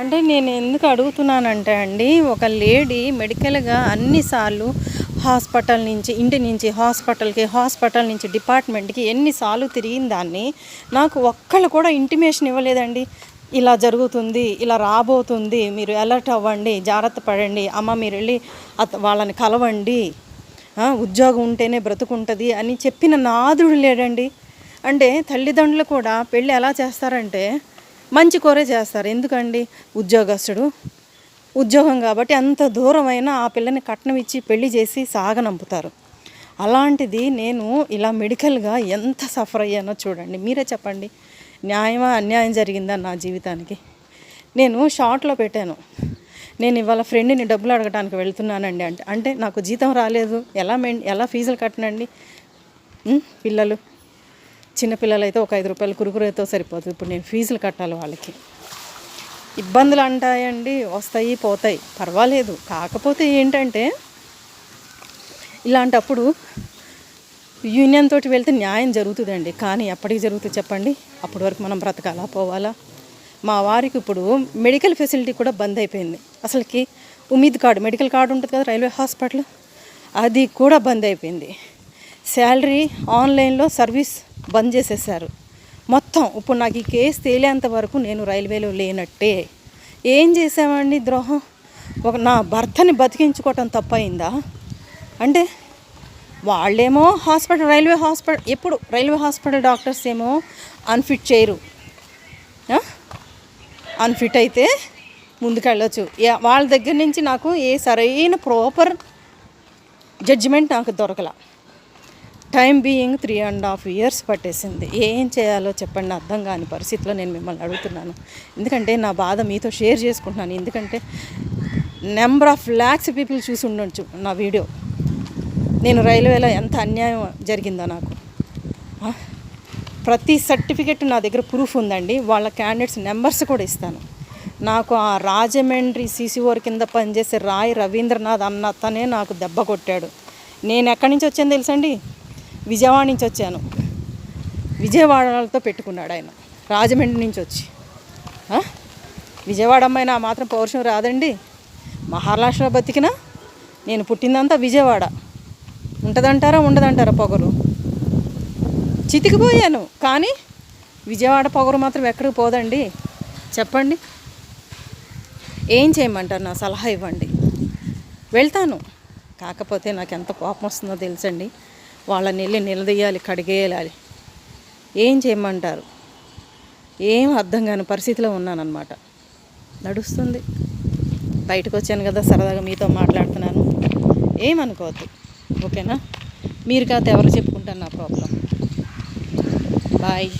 అంటే నేను ఎందుకు అడుగుతున్నానంటే అండి ఒక లేడీ మెడికల్గా అన్నిసార్లు హాస్పిటల్ నుంచి ఇంటి నుంచి హాస్పిటల్కి హాస్పిటల్ నుంచి డిపార్ట్మెంట్కి ఎన్నిసార్లు తిరిగిన దాన్ని నాకు ఒక్కళ్ళు కూడా ఇంటిమేషన్ ఇవ్వలేదండి. ఇలా జరుగుతుంది ఇలా రాబోతుంది మీరు అలర్ట్ అవ్వండి జాగ్రత్త పడండి అమ్మ మీరు వెళ్ళి అత వాళ్ళని కలవండి ఉద్యోగం ఉంటేనే బ్రతుకుంటుంది అని చెప్పిన నాదుడు లేడండి. అంటే తల్లిదండ్రులు కూడా పెళ్ళి ఎలా చేస్తారంటే మంచి కోరే చేస్తారు. ఎందుకండి? ఉద్యోగస్తుడు. ఉద్యోగం కాబట్టి అంత దూరమైనా ఆ పిల్లని కట్నం ఇచ్చి పెళ్ళి చేసి సాగనంపుతారు. అలాంటిది నేను ఇలా మెడికల్గా ఎంత సఫర్ అయ్యానో చూడండి. మీరే చెప్పండి. న్యాయమా అన్యాయం జరిగిందా నా జీవితానికి? నేను షార్ట్లో పెట్టాను. నేను ఇవాళ ఫ్రెండ్ని డబ్బులు అడగడానికి వెళ్తున్నానండి అంటే అంటే నాకు జీతం రాలేదు. ఎలా మెయిన్ ఎలా ఫీజులు కట్టనండి? పిల్లలు. చిన్నపిల్లలు అయితే ఒక ఐదు రూపాయలు కురుకురేతో సరిపోతుంది. ఇప్పుడు నేను ఫీజులు కట్టాలి వాళ్ళకి. ఇబ్బందులు అంటాయండి వస్తాయి పోతాయి. పర్వాలేదు. కాకపోతే ఏంటంటే ఇలాంటప్పుడు యూనియన్ తోటి వెళ్తే న్యాయం జరుగుతుందండి. కానీ ఎప్పటికి జరుగుతుంది చెప్పండి? అప్పటి వరకు మనం బ్రతకాలా పోవాలా? మా వారికి ఇప్పుడు మెడికల్ ఫెసిలిటీ కూడా బంద్ అయిపోయింది. అసలుకి ఉమీద్ కార్డు మెడికల్ కార్డు ఉంటుంది కదా రైల్వే హాస్పిటల్? అది కూడా బంద్ అయిపోయింది. శాలరీ ఆన్లైన్లో సర్వీస్ బంద్ చేసేసారు మొత్తం ఇప్పుడు నాకు ఈ కేసు తేలేంత వరకు నేను రైల్వేలో లేనట్టే. ఏం చేసామండి ద్రోహం? ఒక నా భర్తని బతికించుకోవటం తప్పయిందా అంటే వాళ్ళేమో హాస్పిటల్ రైల్వే హాస్పిటల్ ఎప్పుడు రైల్వే హాస్పిటల్ డాక్టర్స్ ఏమో అన్ఫిట్ చేయరు. అన్ఫిట్ అయితే ముందుకెళ్ళొచ్చు. వాళ్ళ దగ్గర నుంచి నాకు ఏ సరైన ప్రాపర్ జడ్జిమెంట్ నాకు దొరకలే. Time being three and half years పట్టేసింది. ఏం చేయాలో చెప్పండి అర్థం కాని పరిస్థితిలో నేను మిమ్మల్ని అడుగుతున్నాను. ఎందుకంటే నా బాధ మీతో షేర్ చేసుకుంటున్నాను. ఎందుకంటే నెంబర్ ఆఫ్ ల్యాక్స్ పీపుల్ చూసి ఉండొచ్చు నా వీడియో. నేను రైల్వేలో ఎంత అన్యాయం జరిగిందో నాకు. ప్రతి సర్టిఫికెట్ నా దగ్గర ప్రూఫ్ ఉందండి. వాళ్ళ క్యాండిడేట్స్ నెంబర్స్ కూడా ఇస్తాను. నాకు ఆ రాజమండ్రి సీసీఓర్ కింద పనిచేసే రాయ్ రవీంద్రనాథ్ అన్న అతనే నాకు దెబ్బ కొట్టాడు. నేను ఎక్కడి నుంచి వచ్చాను తెలుసండి విజయవాడ నుంచి వచ్చాను. విజయవాడతో పెట్టుకున్నాడు ఆయన. రాజమండ్రి నుంచి వచ్చి. విజయవాడ అమ్మాయి నా మాత్రం పౌరుషం రాదండి. మహారాష్ట్ర బతికినా నేను పుట్టిందంతా విజయవాడ. ఉంటుందంటారా ఉండదంటారా పొగరు? చితికిపోయాను కానీ విజయవాడ పొగరు మాత్రం ఎక్కడికి పోదండి. చెప్పండి. ఏం చేయమంటారు? నా సలహా ఇవ్వండి. వెళ్తాను. కాకపోతే నాకు ఎంత కోపం వస్తుందో తెలుసండి. వాళ్ళని వెళ్ళి నిలదీయాలి కడిగేయాలి. ఏం చేయమంటారు? ఏం అర్థం కాని పరిస్థితిలో ఉన్నానన్నమాట. నడుస్తుంది. బయటకు వచ్చాను కదా సరదాగా మీతో మాట్లాడుతున్నాను. ఏమనుకోవద్దు. ఓకేనా? మీరు కాదు ఎవరు చెప్పుకుంటారు నా ప్రాబ్లం బాయ్